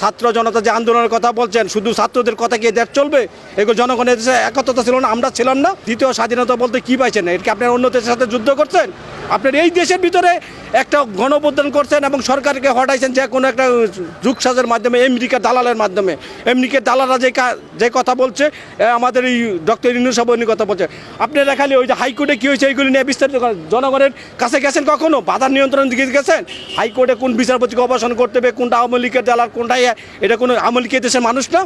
ছাত্র জনতা যে আন্দোলনের কথা বলছেন শুধু ছাত্রদের কথা কি দেশ চলবে? এগুলো জনগণের দেশে একত্রতা ছিল না আমরা ছিলাম না। দ্বিতীয় স্বাধীনতা বলতে কি পাইছেন? এটা কি আপনার অন্য দেশের সাথে যুদ্ধ করছেন? আপনার এই দেশের ভিতরে একটা গণপ্রদান করছেন এবং সরকারকে হটাইছেন যে কোনো একটা যুগসাজের মাধ্যমে আমেরিকা দালালের মাধ্যমে। আমেরিকার দালালরা যে যে কথা বলছে আমাদের এই ডক্টর ইনু সাবনী কথা বলছে। আপনারা খালি ওই যে হাইকোর্টে কী হয়েছে এইগুলি নিয়ে বিস্তারিত জনগণের কাছে গেছেন কখনো? বাধার নিয়ন্ত্রণ দিকে গেছেন? হাইকোর্টে কোন বিচারপতিকে অবসান করতে হবে কোনটা আওয়ামী লীগের দালাল কোনটা ইয়ে, এটা কোনো লীগের দেশের মানুষ না।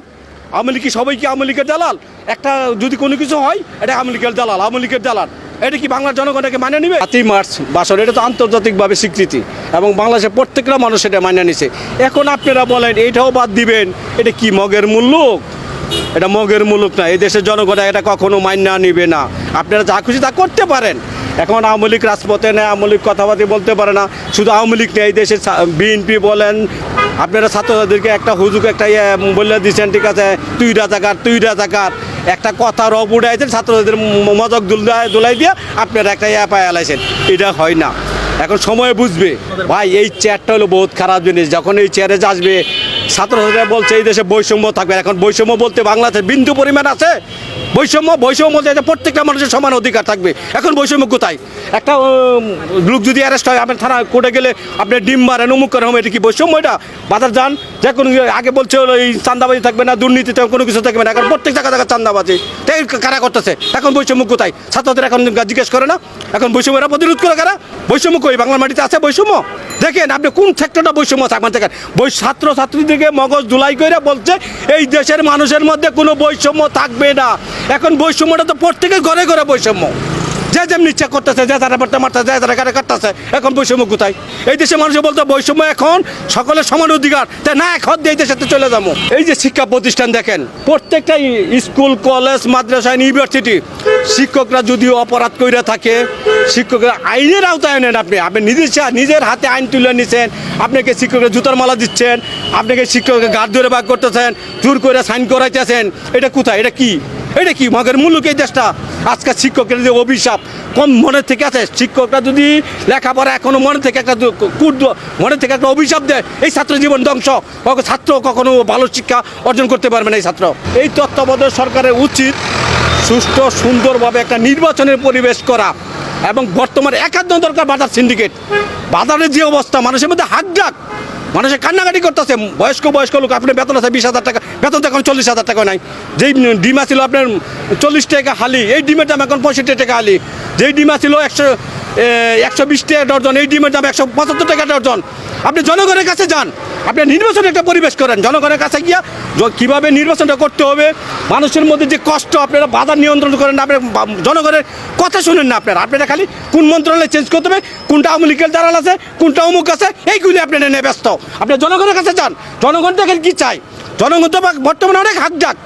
আওয়ামী লীগ কি সবাই কি আমলিকের দালাল। একটা যদি কোনো কিছু হয়, এটা আমলিকের দালাল আমলিকের দালাল। এটা কি বাংলার জনগণকে মানে নিবে? সাতই মার্চ বাসর, এটা তো আন্তর্জাতিকভাবে স্বীকৃতি এবং বাংলাদেশের প্রত্যেকটা মানুষ এটা মানে নিছে। এখন আপনারা বলেন এটাও বাদ দিবেন। এটা কি মগের মূল্য এটা মগের মূলক না। এই দেশের জনগণ এটা কখনো মান্য নিবে না। আপনারা যা খুশি তা করতে পারেন। এখন আওয়ামী লীগ রাজপথে নেই, আওয়ামী লীগ কথাবার্তা বলতে পারে না। শুধু আওয়ামী লীগ নেই দেশের বিএনপি বলেন, আপনারা ছাত্রছাত্রীদেরকে একটা হুজুক একটা ইয়ে বলে দিচ্ছেন, ঠিক আছে? তুই রাজাকার তুই রাজাকার একটা কথা রব উড়াইছেন ছাত্রছাত্রীদের ম- মজক দুলাই দুলাই দিয়ে আপনারা একটা ইয়ে পায় আলাইছেন। এটা হয় না। এখন সময় বুঝবে। ভাই, এই চেয়ারটা হলো বহুত খারাপ জিনিস। যখন এই চেয়ারে আসবে ছাত্রছাত্রীরা বলছে, এই দেশে বৈষম্য থাকবে। এখন বৈষম্য বলতে বাংলাতে বিন্দু পরিমাণ আছে। বৈষম্য বৈষম্য বলতে প্রত্যেকটা মানুষের সমান অধিকার থাকবে। এখন বৈষম্য কোথায়? একটা লোক যদি অ্যারেস্ট হয়, আপনার থানা কোর্টে গেলে আপনি ডিম মারেন অমুক করেন, এটা কি বৈষম্য এটা? বাজার যান যে কোনো আগে বলছে হলো এই চান্দাবাজি থাকবে না দুর্নীতি কোনো কিছু থাকবে না, এখন প্রত্যেক জায়গা জায়গা চান্দাবাজি তাই কারা করতেছে? এখন বৈষম্য কোথায়? ছাত্রদের এখন জিজ্ঞেস করে না? এখন বৈষম্যরা প্রতিরোধ করে কারা? বৈষম্য কই? বাংলার মাটিতে আছে বৈষম্য? দেখেন, আপনি কোন সেক্টরটা বৈষম্য থাকবেন দেখেন বই ছাত্র ছাত্রীদেরকে মগজ ধুলাই করে বলছে, এই দেশের মানুষের মধ্যে কোনো বৈষম্য থাকবে না। এখন বৈষম্যটা তো প্রত্যেকের ঘরে ঘরে বৈষম্য। যে যেমনি ইচ্ছা করতেছে, যে তারা পড়তে মারতেছে, যে তারা কারে কাটতেছে, এখন বৈষম্য কোথায়? এই দেশে মানুষ বলতে, বৈষম্য এখন সকলের সমান অধিকার। তাই না, এখন দিয়ে এই দেশে চলে যাব। এই যে শিক্ষা প্রতিষ্ঠান দেখেন, প্রত্যেকটা স্কুল, কলেজ, মাদ্রাসা, ইউনিভার্সিটি, শিক্ষকরা যদি অপরাধ করে থাকে, শিক্ষকরা আইনের আওতায় নেন আপনি। আপনি নিজের নিজের হাতে আইন তুলে নিছেন, আপনাকে শিক্ষকের জুতার মালা দিচ্ছেন, আপনাকে শিক্ষকের গাছ ধরে বাগ করতেছেন জোর করে সাইন করাইতেছেন, এটা কোথায়? এটা কি? এটা কি? মগের মুলুক এই দেশটা। আজকে শিক্ষকের যে অভিশাপ, কম মনে থেকে আছে। শিক্ষকরা যদি লেখাপড়া এখনও মনে থেকে একটা কুট মনে থেকে একটা অভিশাপ দেয়, এই ছাত্র জীবন ধ্বংস। ছাত্র কখনো ভালো শিক্ষা অর্জন করতে পারবে না এই ছাত্র। এই তত্ত্বাবধায়ক সরকারের উচিত সুষ্ঠু, সুন্দরভাবে একটা নির্বাচনের পরিবেশ করা এবং বর্তমানে একান্ত দরকার বাজার সিন্ডিকেট। বাজারের যে অবস্থা, মানুষের মধ্যে হাত ডাক মানুষের কান্নাকাটি করতেছে। বয়স্ক বয়স্ক লোক, আপনার বেতন আছে বিশ হাজার টাকা, বেতন তো এখন চল্লিশ হাজার টাকা নাই। যেই ডিমা ছিল আপনার চল্লিশ টাকা হালি, এই ডিমের দাম এখন পঁয়ষট্টি টাকা হালি। যেই ডিমা ছিল একশো একশো বিশ টাকা ডর্জন এই ডিমের দাম একশো পঁচাত্তর টাকা ডর্জন আপনি জনগণের কাছে যান। আপনি নির্বাচন একটা পরিবেশ করেন, জনগণের কাছে গিয়া কীভাবে নির্বাচনটা করতে হবে, মানুষের মধ্যে যে কষ্ট, আপনারা বাধা নিয়ন্ত্রণ করেন আপনার জনগণের কথা শুনেন না আপনারা। আপনারা খালি কোন মন্ত্রণালয় চেঞ্জ করতে হবে, কোনটা আওয়ামী লীগের দালাল আছে, কোনটা অমুক আছে, এইগুলি আপনারা নিয়ে ব্যস্ত। আপনি জনগণের কাছে যান। জনগণ দেখেন কী চাই জনগণ তো বর্তমানে অনেক হাক ডাক